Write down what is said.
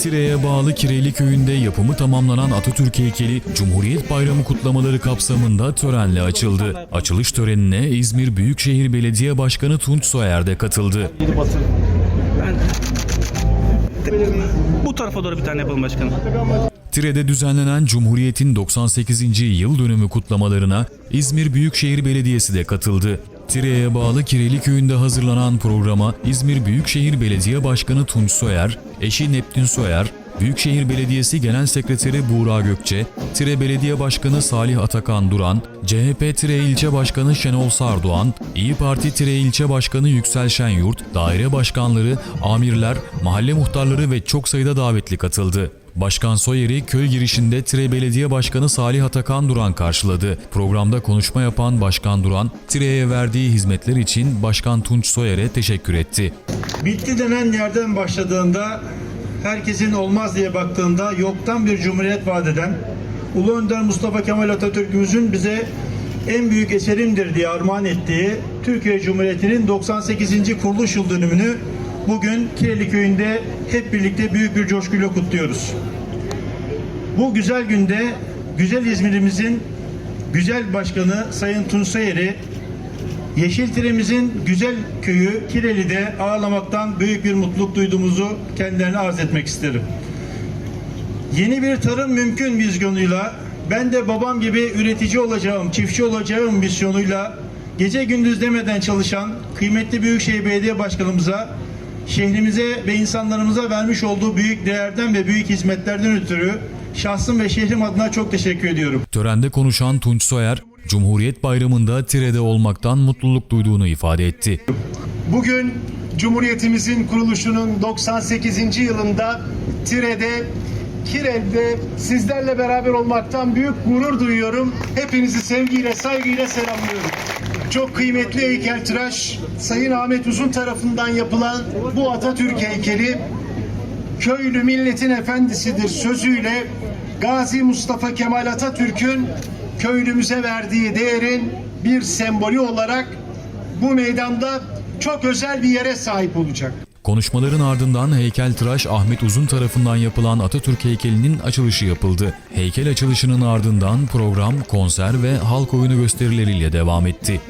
Tire'ye bağlı Kireli köyünde yapımı tamamlanan Atatürk heykeli Cumhuriyet Bayramı kutlamaları kapsamında törenle açıldı. Açılış törenine İzmir Büyükşehir Belediye Başkanı Tunç Soyer de katıldı. Bu tarafa doğru bir tane yapalım başkanım. Tire'de düzenlenen Cumhuriyet'in 98. yıl dönümü kutlamalarına İzmir Büyükşehir Belediyesi de katıldı. Tire'ye bağlı Kireli köyünde hazırlanan programa İzmir Büyükşehir Belediye Başkanı Tunç Soyer, eşi Neptün Soyer, Büyükşehir Belediyesi Genel Sekreteri Buğra Gökçe, Tire Belediye Başkanı Salih Atakan Duran, CHP Tire İlçe Başkanı Şenol Sardoğan, İyi Parti Tire İlçe Başkanı Yüksel Şenyurt, daire başkanları, amirler, mahalle muhtarları ve çok sayıda davetli katıldı. Başkan Soyer'i köy girişinde Tire Belediye Başkanı Salih Atakan Duran karşıladı. Programda konuşma yapan Başkan Duran, Tire'ye verdiği hizmetler için Başkan Tunç Soyer'e teşekkür etti. Bitti denen yerden başladığında herkesin olmaz diye baktığında yoktan bir cumhuriyet vaat eden Ulu Önder Mustafa Kemal Atatürk'ümüzün bize en büyük eserimdir diye armağan ettiği Türkiye Cumhuriyeti'nin 98. kuruluş yıl dönümünü bugün Kireli Köyü'nde hep birlikte büyük bir coşkuyla kutluyoruz. Bu güzel günde güzel İzmir'imizin güzel başkanı Sayın Tunç Soyer'i Yeşiltire'mizin güzel köyü Kireli'de ağırlamaktan büyük bir mutluluk duyduğumuzu kendilerine arz etmek isterim. Yeni bir tarım mümkün vizyonuyla ben de babam gibi üretici olacağım, çiftçi olacağım misyonuyla gece gündüz demeden çalışan kıymetli Büyükşehir Belediye Başkanımıza şehrimize ve insanlarımıza vermiş olduğu büyük değerden ve büyük hizmetlerden ötürü şahsım ve şehrim adına çok teşekkür ediyorum. Törende konuşan Tunç Soyer, Cumhuriyet Bayramı'nda Tire'de olmaktan mutluluk duyduğunu ifade etti. Bugün Cumhuriyetimizin kuruluşunun 98. yılında Tire'de, Kirel'de sizlerle beraber olmaktan büyük gurur duyuyorum. Hepinizi sevgiyle, saygıyla selamlıyorum. Çok kıymetli heykeltıraş Sayın Ahmet Uzun tarafından yapılan bu Atatürk heykeli köylü milletin efendisidir sözüyle Gazi Mustafa Kemal Atatürk'ün köylümüze verdiği değerin bir sembolü olarak bu meydanda çok özel bir yere sahip olacak. Konuşmaların ardından heykeltıraş Ahmet Uzun tarafından yapılan Atatürk heykelinin açılışı yapıldı. Heykel açılışının ardından program, konser ve halk oyunu gösterileriyle devam etti.